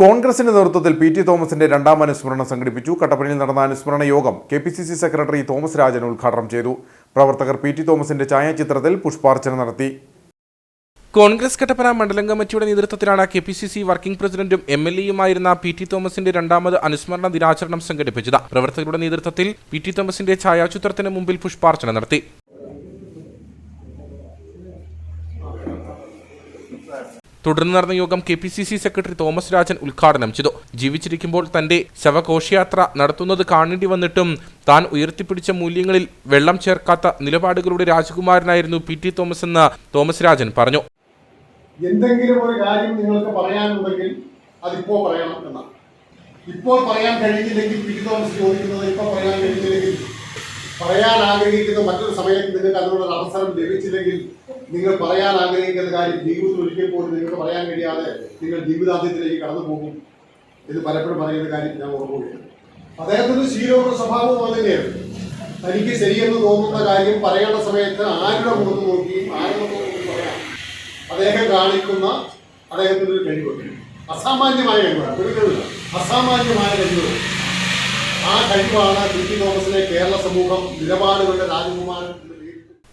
കോൺഗ്രസിന്റെ നേതൃത്വത്തിൽ P T തോമസിന്റെ രണ്ടാം അനുസ്മരണം സംഘടിപ്പിച്ചു. കട്ടപ്പനയിൽ നടന്ന അനുസ്മരണ യോഗം K P C C secretary Thomas Rajan ഉദ്ഘാടനം ചെയ്തു. പ്രവർത്തകർ പി ടി തോമസിന്റെ ഛായാചിത്രത്തിൽ പുഷ്പാർച്ചന നടത്തി. കോൺഗ്രസ് കട്ടപ്പന മണ്ഡലം കമ്മിറ്റിയുടെ നേതൃത്വത്തിലാണ് K P C C working പ്രസിഡന്റും എം എൽ എയുമായിരുന്ന പി ടി തോമസിന്റെ രണ്ടാമത് അനുസ്മരണ ദിനാചരണം സംഘടിപ്പിച്ചത്. പ്രവർത്തകരുടെ നേതൃത്വത്തിൽ പി ടി തോമസിന്റെ ഛായാചിത്രത്തിന് മുമ്പിൽ പുഷ്പാർച്ചന നടത്തി. തുടർന്ന് നടന്ന യോഗം K P C C secretary Thomas Rajan ഉദ്ഘാടനം ചെയ്തു. ജീവിച്ചിരിക്കുമ്പോൾ തന്റെ ശവഘോഷയാത്ര നടത്തുന്നത് കാണേണ്ടി വന്നിട്ടും താൻ ഉയർത്തിപ്പിടിച്ച മൂല്യങ്ങളിൽ വെള്ളം ചേർക്കാത്ത നിലപാടുകളുടെ രാജകുമാരനായിരുന്നു പി ടി തോമസ് എന്ന് തോമസ് രാജൻ പറഞ്ഞു. എന്തെങ്കിലും ഒരു കാര്യം നിങ്ങൾക്ക് പറയാനുണ്ടെങ്കിൽ അതിപ്പോ പറയണം എന്നാണ്. ഇപ്പോൾ പറയാൻ കഴിയുന്നില്ലെങ്കിൽ പി തോമസ് ചോദിക്കുന്നത് ഇപ്പോൾ പറയാൻ കഴിയുന്നില്ലെങ്കിൽ പറയാൻ ആഗ്രഹിക്കുന്ന മറ്റൊരു സമയത്ത് നിങ്ങൾക്ക് അതിനുള്ള അവസരം ലഭിച്ചില്ലെങ്കിൽ നിങ്ങൾ പറയാൻ ആഗ്രഹിക്കുന്ന കാര്യം ജീവിതത്തിൽ ഒരിക്കൽ പോലും നിങ്ങൾക്ക് പറയാൻ കഴിയാതെ നിങ്ങൾ ജീവിതാന്ത്യത്തിലേക്ക് കടന്നു പോകും എന്ന് പലപ്പോഴും പറയുന്ന കാര്യം ഞാൻ ഓർമ്മയാണ് അദ്ദേഹത്തിന്റെ ശീലവും സ്വഭാവവും അതിനെയാണ് തനിക്ക് ശരിയെന്ന് തോന്നുന്ന കാര്യം പറയേണ്ട സമയത്ത് ആരുടെ മുഖത്ത് നോക്കിയും ആരുടെ പറയാം. അദ്ദേഹം കാണിക്കുന്ന അദ്ദേഹത്തിന്റെ ഒരു കഴിവ്. അസാമാന്യമായ കഴിവാണ്. അസാമാന്യമായ കഴിവ്. ആ കഴിവാണ് പി തോമസിനെ കേരള സമൂഹം നിലപാടുകളുടെ രാജകുമാരൻ.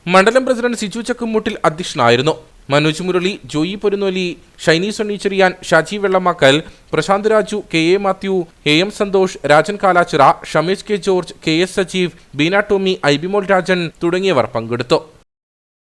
മണ്ഡലം പ്രസിഡന്റ് സിജു ചക്കുമുട്ടിൽ അധ്യക്ഷനായിരുന്നു. Manoj Murali Joy Porunnoli Shiny Sunny Cheriyan Shaji Vellamakkal Prashanth Raju K A Mathew A M Santhosh Rajan Kalachira Shamesh K George K S Sajeev Beena Tomy Aibimol Rajan തുടങ്ങിയവർ പങ്കെടുത്തു.